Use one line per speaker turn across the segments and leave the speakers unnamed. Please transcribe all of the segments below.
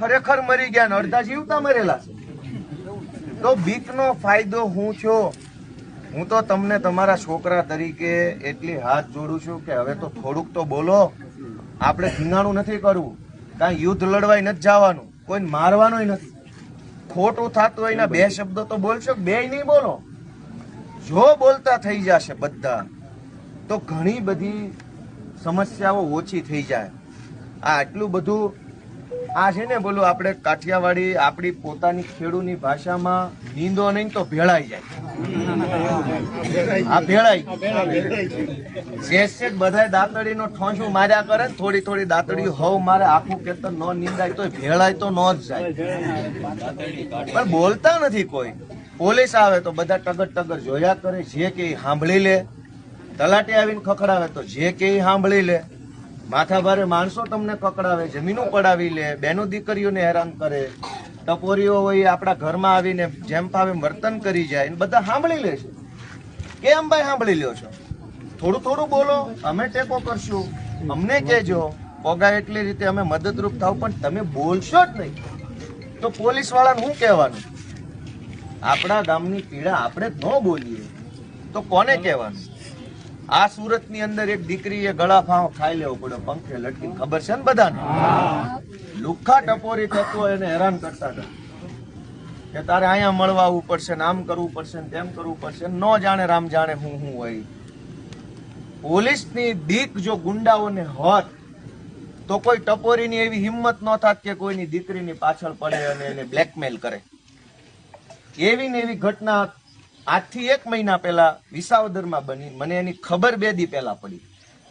ખરેખર મરી ગયા ને અડધા જીવતા મરેલા છે. તો બીકનો ફાયદો હું છો હું તો તમને તમારા છોકરા તરીકે એટલી હાથ જોડું છું કે હવે તો થોડુંક તો બોલો. આપણે ધીંગાણું નથી કરવું. કાંઈ યુદ્ધ લડવાય નથી જવાનું. કોઈને મારવાનું નથી. ખોટું થતું હોય બે શબ્દો તો બોલશો બે નહીં બોલો? જો બોલતા થઈ જશે બધા, તો ઘણી બધી સમસ્યાઓ ઓછી થઈ જાય. આ આટલું બધું આ છે ને બોલું આપણે કાઠિયાવાડી આપણી પોતાની ખેડૂની ભાષામાં નીંદો નહીં તો ભેળાઈ જાય. આ ભેળાઈ. શેષ શેષ બધાય દાંતડીનો ઠોંસું માર્યા કરે થોડી થોડી દાંતડી હવ મારે આખું ખેતર ન નીંદાય તો ભેળાય તો ન જ જાય. પણ બોલતા નથી કોઈ. પોલીસ આવે તો બધા ટગર ટગર જોયા કરે, જે કે સાંભળી લે. તલાટી આવીને ખખડાવે તો જે કે સાંભળી લે. માથા ભારે માણસો તમને પકડાવે, જમીનો પડાવી લે, બેનો દીકરીઓને હેરાન કરે, ટપોરીઓ હોય આપણા ઘરમાં આવીને જેમ ફાવે વર્તન કરી જાય બધા સાંભળી લે છે. કેમ ભાઈ સાંભળી લ્યો છો? થોડું થોડું બોલો, અમે ટેકો કરશું. અમને કહેજો પોગા એટલી રીતે અમે મદદરૂપ થાવ, પણ તમે બોલશો જ નહીં. તો પોલીસ વાળાને શું કહેવાનું? આપણા ગામની પીડા આપણે ન બોલીએ. તો કોને કહેવાનું? આ સુરતની અંદર એક દીકરીએ ગળા ફાંવ ખાઈ લેવો પડ્યો, પંખે લટકી ખબર છે ને બધાને? લુખ્ખા ટપોરી થતો એને હેરાન કરતા હતા. કે તારે અહીંયા મળવા આવવું પડશે ને આમ કરવું પડશે ને તેમ કરવું પડશે ન જાણે રામ જાણે હું હું હોય. પોલીસની દીક જો ગુંડાઓને હોત, તો કોઈ ટપોરીની એવી હિંમત ન થાત કે કોઈની દીકરીની પાછળ પડે અને એને બ્લેકમેલ કરે. એવી ને એવી ઘટના આજથી એક મહિના પહેલા વિસાવદરમાં બની, મને એની ખબર બે દી પહેલા પડી.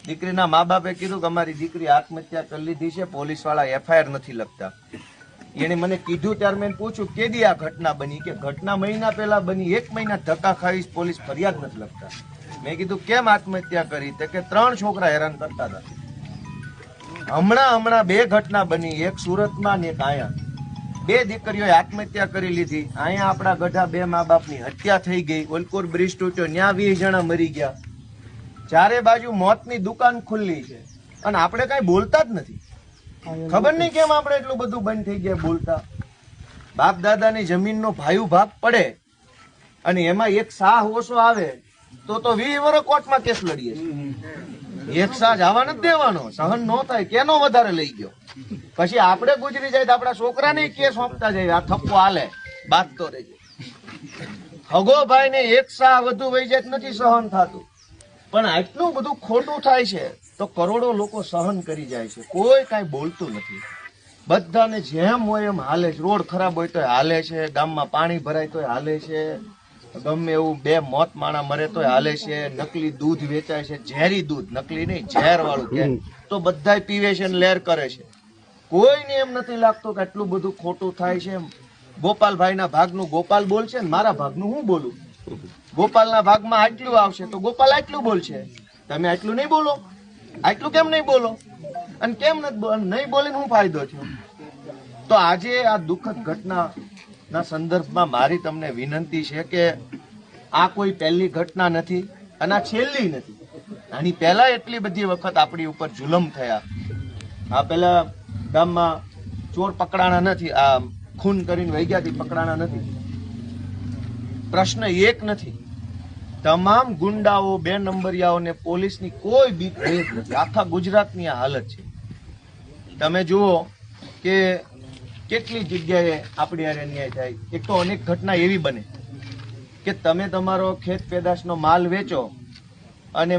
દીકરીના મા બાપે કીધું કે અમારી દીકરી આત્મહત્યા કરી લીધી છે પોલીસવાળા એફઆઈઆર નથી લખતા. એને મને કીધું ત્યારે મેં પૂછ્યું કેદી આ ઘટના બની? કે ઘટના મહિના પહેલા બની, એક મહિના ધક્કા ખાવી પોલીસ ફરિયાદ નથી લખતા. મેં કીધું, કેમ આત્મહત્યા કરી? તે કે ત્રણ છોકરા હેરાન કરતા હતા. હમણાં હમણાં બે ઘટના બની, એક સુરતમાં ને એક અહીંયા બે દીકરીઓએ આત્મહત્યા કરી લીધી. અહીંયા આપણા ગઢા બે મા બાપની હત્યા થઈ ગઈ. ઓલકોર બ્રિજ તૂટ્યો, ત્યાં વીસ જણા મરી ગયા. ચારે બાજુ મોતની દુકાન ખુલ્લી છે. અને આપણે કઈ બોલતા જ નથી. ખબર નહીં કેમ આપણે એટલું બધું બંધ થઈ ગયા બોલતા? બાપ દાદાની જમીનનો ભાયુ ભાગ પડે અને એમાં એક શાહ ઓછો આવે, તો તો વીસ વર્ષ કોર્ટમાં કેસ લડીએ એક શાહ જવા નથી દેવાનો. સહન ન થાય, કેનો વધારે લઈ ગયો? પછી આપણે ગુજરી જાય તો આપણા છોકરાને કે સોંપતા જાય, આ થપ્પો હાલે. બાદ તો રહેજે. હગોભાઈ ને એક શાહ વધુ વહી જાય નથી સહન થતું. પણ આટલું બધું ખોટું થાય છે, તો કરોડો લોકો સહન કરી જાય છે. કોઈ કાંઈ બોલતું નથી. બધાને જેમ હોય એમ હાલે છે. રોડ ખરાબ હોય તો હાલે છે, ગામમાં પાણી ભરાય તો હાલે છે, ગમે એવું બે મોત માણા મરે તો હાલે છે, નકલી દૂધ વેચાય છે, ઝેરી દૂધ, નકલી નહીં ઝેર વાળું કે, તો બધા પીવે છે ને લેર કરે છે. કોઈને એમ નથી લાગતું કે આટલું બધું ખોટું થાય છે ગોપાલભાઈના ભાગનું ગોપાલ બોલશે ને મારા ભાગનું હું બોલું? ગોપાલના ભાગમાં આટલું આવશે તો ગોપાલ આટલું બોલશે? તમે આટલું નહીં બોલો. આટલું કેમ નહીં બોલો? અને કેમ નથી નહીં બોલીને હું ફાયદો છું તો આજે આ દુઃખદ ઘટનાના સંદર્ભમાં મારી તમને વિનંતી છે કે આ કોઈ પહેલી ઘટના નથી અને આ છેલ્લી નથી. આની પહેલા એટલી બધી વખત આપણી ઉપર જુલમ થયા. આ પહેલા ગામમાં ચોર પકડાણા નથી, આ ખૂન કરીને વહી ગયા પકડાણા નથી. પ્રશ્ન એક નથી. તમામ ગુંડાઓ, બે નંબરિયાઓને પોલીસની કોઈ બીક નથી. આખા ગુજરાતની આ હાલત છે. તમે જુઓ કે કેટલી જગ્યાએ આપણી હારે અન્યાય થાય. એક તો અનેક ઘટના એવી બને કે તમે તમારો ખેત પેદાશનો માલ વેચો અને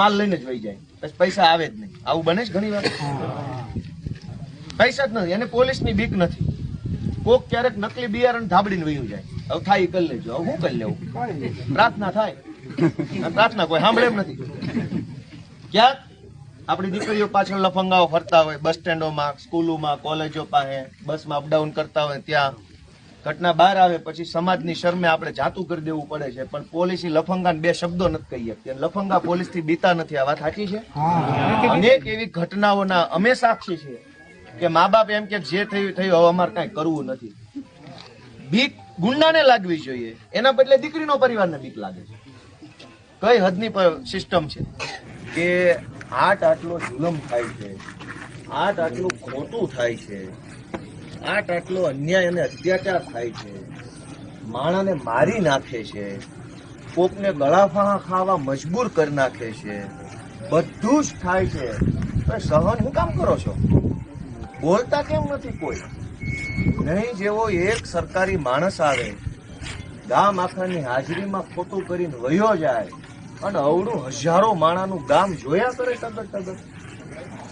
માલ લઈને જ વહી જાય. પછી પૈસા આવે જ નહીં. આવું બને છે ઘણી વાર? પૈસા જ નથી અને પોલીસની બીક નથી. કોક ક્યારેક નકલી બિયારણ ધાબડીને વયું જાય. હવે થાય કરી લેજો. હવે હું કરી લેવું? પ્રાર્થના થાય. પ્રાર્થના કોઈ સાંભળે એમ નથી. ક્યાંક આપણી દીકરીઓ પાછળ લફંગાઓ ફરતા હોય બસ સ્ટેન્ડોમાં સ્કૂલોમાં કોલેજો પાસે બસમાં અપડાઉન કરતા હોય ત્યાં. ઘટના બહાર આવે પછી સમાજની શરમે આપણે જાતું કરી દેવું પડે છે. પણ પોલીસ લફંગા લફંગાને બે શબ્દો નથી કહી શકતી. લફંગા લફંગા પોલીસથી બીતા નથી. આ વાત સાચી છે? અનેક એવી ઘટનાઓના અમે સાક્ષી છીએ. કે મા બાપ એમ કે જે થયું થયું, હવે અમારે કાંઈ કરવું નથી. બીક ગુંડાને લાગવી જોઈએ. એના બદલે દીકરીનો પરિવારને બીક લાગે છે. કઈ હદની સિસ્ટમ છે? કે આટ આટલો જુલમ થાય છે આટ આટલું ખોટું થાય છે આટ આટલો અન્યાય અને અત્યાચાર થાય છે, માણાને મારી નાખે છે, કોકને ગળાફાણા ખાવા મજબૂર કરી નાખે છે, બધું જ થાય છે. સહન હું કામ કરો છો? બોલતા કેમ નથી કોઈ? નહીં જેવો એક સરકારી માણસ આવે ગામ આખાની હાજરીમાં ખોટું કરીને વયો જાય અને અવડું હજારો માણાનું ગામ જોયા કરે ટગર ટગર.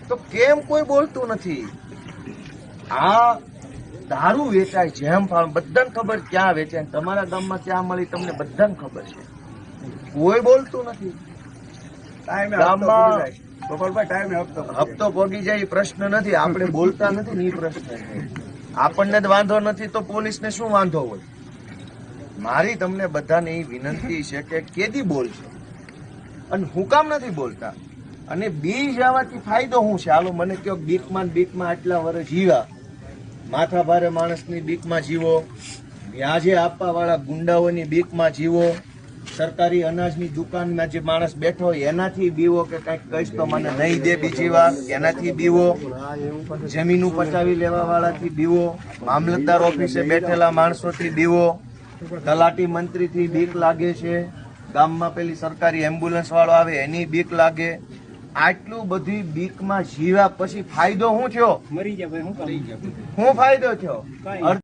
તો કેમ કોઈ બોલતું નથી? આ દારૂ વેચાય જેમ ફાળ બધાને ખબર ક્યાં વેચાય તમારા ગામમાં ક્યાં મળી તમને બધાને ખબર છે. કોઈ બોલતું નથી. ગામમાં
ગોપાલભાઈ ટાઈમે હપ્તો.
હપ્તો પગી જાય એ પ્રશ્ન નથી. આપણે બોલતા નથી ને એ પ્રશ્ન આપણને જ વાંધો નથી તો પોલીસને શું વાંધો હોય? મારી તમને બધાને એ વિનંતી છે કે કેદી બોલશો? અને હું કામ નથી બોલતા. અને બીજ આવવાથી ફાયદો શું છે? હાલો મને કયો બીકમાં બીકમાં આટલા વર્ષ જીવા માથા ભારે માણસની બીકમાં જીવો. વ્યાજે આપવા વાળા ગુંડાઓની બીકમાં જીવો. સરકારી અનાજની દુકાનમાં જે માણસ બેઠો હોય એનાથી બીવો કે કંઈક કહીશ તો મને નહીં દે બીજી વાર એનાથી બીવો જમીનું પચાવી લેવા વાળાથી બીવો મામલતદાર ઓફિસે બેઠેલા માણસોથી બીવો તલાટી મંત્રીથી બીક લાગે છે. ગામમાં પેલી સરકારી એમ્બ્યુલન્સ વાળો આવે એની બીક લાગે. આટલું બધી બીકમાં જીવ્યા પછી ફાયદો શું થયો?
મરી ગયા શું
ફાયદો થયો?